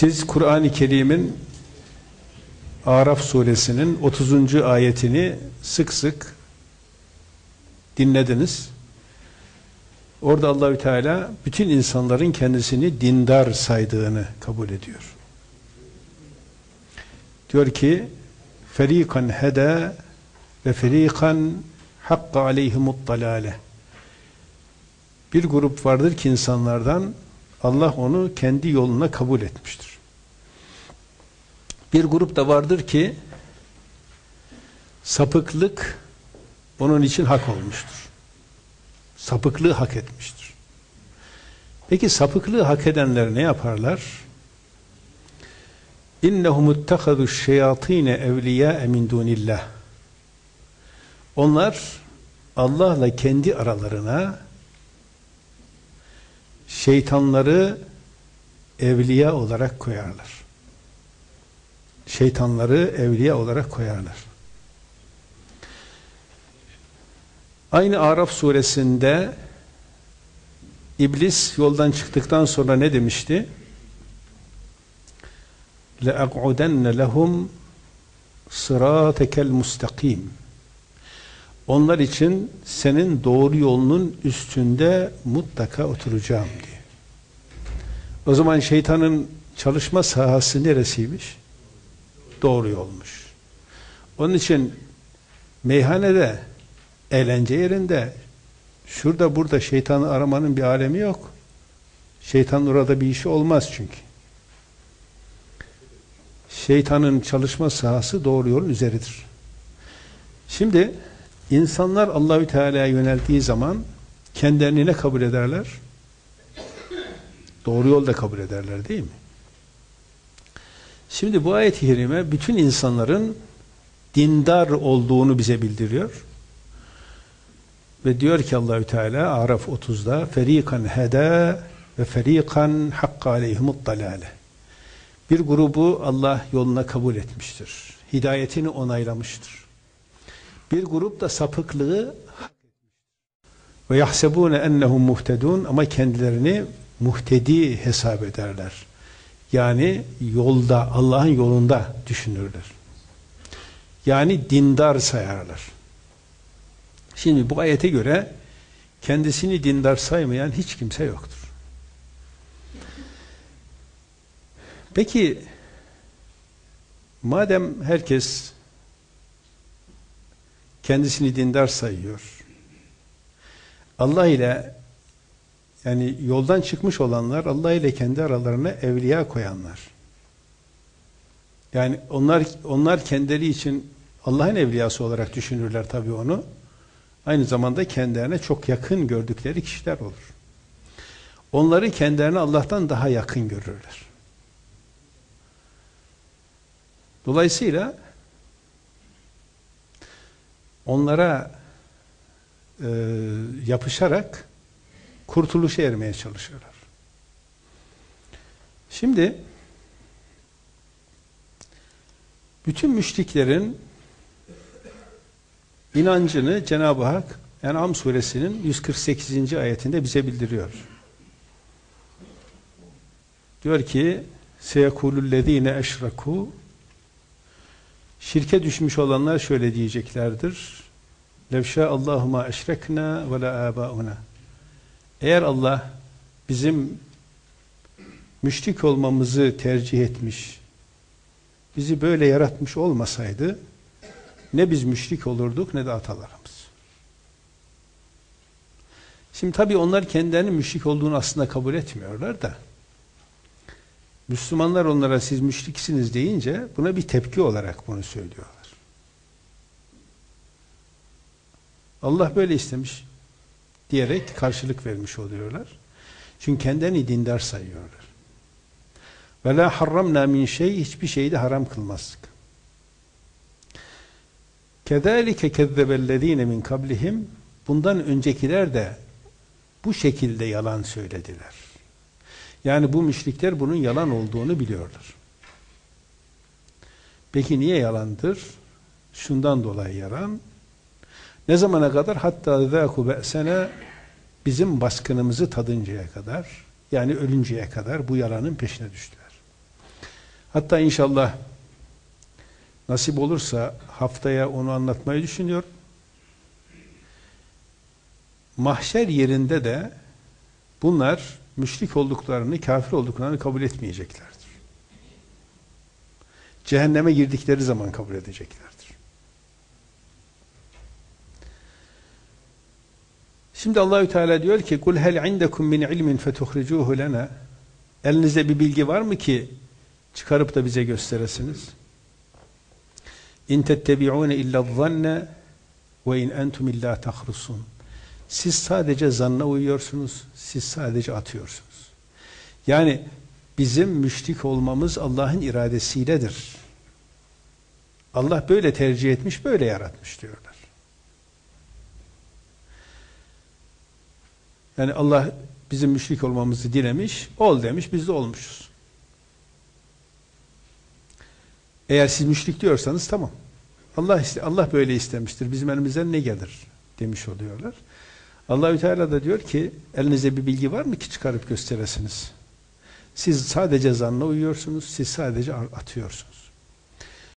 Siz Kur'an-ı Kerim'in Araf suresinin 30. ayetini sık sık dinlediniz. Orada Allahü Teala bütün insanların kendisini dindar saydığını kabul ediyor. Diyor ki ferikan heda ve ferikan hakka aleyhimut dalale. Bir grup vardır ki insanlardan Allah onu kendi yoluna kabul etmiştir. Bir grup da vardır ki sapıklık onun için hak olmuştur. Sapıklığı hak etmiştir. Peki sapıklığı hak edenler ne yaparlar? İnnehum ittehadu şeyatine evliya min dunillah. Onlar Allah'la kendi aralarına şeytanları evliya olarak koyarlar Şeytanları evliya olarak koyarlar. Aynı Araf suresinde İblis yoldan çıktıktan sonra ne demişti? لَاَقْعُدَنَّ لَهُمْ صِرَاتَكَ الْمُسْتَقِيمِ Onlar için senin doğru yolunun üstünde mutlaka oturacağım diye. O zaman şeytanın çalışma sahası neresiymiş? Doğru yolmuş. Onun için meyhanede, eğlence yerinde, şurada burada şeytanı aramanın bir alemi yok. Şeytan orada bir işi olmaz çünkü. Şeytanın çalışma sahası doğru yolun üzeridir. Şimdi insanlar Allahü Teala'ya yöneldiği zaman kendilerini ne kabul ederler? Doğru yolda kabul ederler değil mi? Şimdi bu ayet-i kerime bütün insanların dindar olduğunu bize bildiriyor. Ve diyor ki Allahü Teala Araf 30'da ferikan heda ve ferikan hakka aleyhimut dalale. Bir grubu Allah yoluna kabul etmiştir. Hidayetini onaylamıştır. Bir grup da sapıklığı ve yahsebune ennehum muhtedun ama kendilerini muhtedi hesap ederler. Yani yolda, Allah'ın yolunda düşünürler. Yani dindar sayarlar. Şimdi bu ayete göre kendisini dindar saymayan hiç kimse yoktur. Peki madem herkes kendisini dindar sayıyor Allah ile yani yoldan çıkmış olanlar Allah ile kendi aralarına evliya koyanlar. Yani onlar onlar kendileri için Allah'ın evliyası olarak düşünürler tabii onu. Aynı zamanda kendilerine çok yakın gördükleri kişiler olur. Onları kendilerine Allah'tan daha yakın görürler. Dolayısıyla onlara e, yapışarak kurtuluşa ermeye çalışıyorlar. Şimdi bütün müşriklerin inancını Cenab-ı Hak En'am suresinin 148. ayetinde bize bildiriyor. Diyor ki seyekulullezine eşraku Şirke düşmüş olanlar şöyle diyeceklerdir. Levşâ Allahüma eşrekna ve la âbâuna. Eğer Allah bizim müşrik olmamızı tercih etmiş, bizi böyle yaratmış olmasaydı, ne biz müşrik olurduk ne de atalarımız. Şimdi tabii onlar kendilerinin müşrik olduğunu aslında kabul etmiyorlar da, Müslümanlar onlara siz müşriksiniz deyince buna bir tepki olarak bunu söylüyorlar. Allah böyle istemiş diyerek karşılık vermiş oluyorlar. Çünkü kendilerini dindar sayıyorlar. Ve la harramna min şey hiçbir şeyi de haram kılmazdık. Kedalike kezzebellezine min kablihim bundan öncekiler de bu şekilde yalan söylediler. Yani bu müşrikler bunun yalan olduğunu biliyorlar. Peki niye yalandır? Şundan dolayı yalan. Ne zamana kadar? Hatta zâku be'sene bizim baskınımızı tadıncaya kadar yani ölünceye kadar bu yalanın peşine düştüler. Hatta inşallah nasip olursa haftaya onu anlatmayı düşünüyorum. Mahşer yerinde de bunlar müşrik olduklarını, kafir olduklarını kabul etmeyeceklerdir. Cehenneme girdikleri zaman kabul edeceklerdir. Şimdi Allahü Teala diyor ki: "Kul hel indekum min ilmin fetuhricuhu lana?" Elinizde bir bilgi var mı ki çıkarıp da bize gösteresiniz? İn tettebi'une illa zanne ve in entum illa tahrusun. Siz sadece zanna uyuyorsunuz, siz sadece atıyorsunuz. Yani bizim müşrik olmamız Allah'ın iradesiyledir. Allah böyle tercih etmiş, böyle yaratmış diyorlar. Yani Allah bizim müşrik olmamızı dilemiş, ol demiş, biz de olmuşuz. Eğer siz müşrik diyorsanız tamam. Allah iste, Allah böyle istemiştir. Bizim elimizden ne gelir demiş oluyorlar. Allahü Teala da diyor ki elinizde bir bilgi var mı ki çıkarıp gösteresiniz? Siz sadece zanla uyuyorsunuz, siz sadece atıyorsunuz.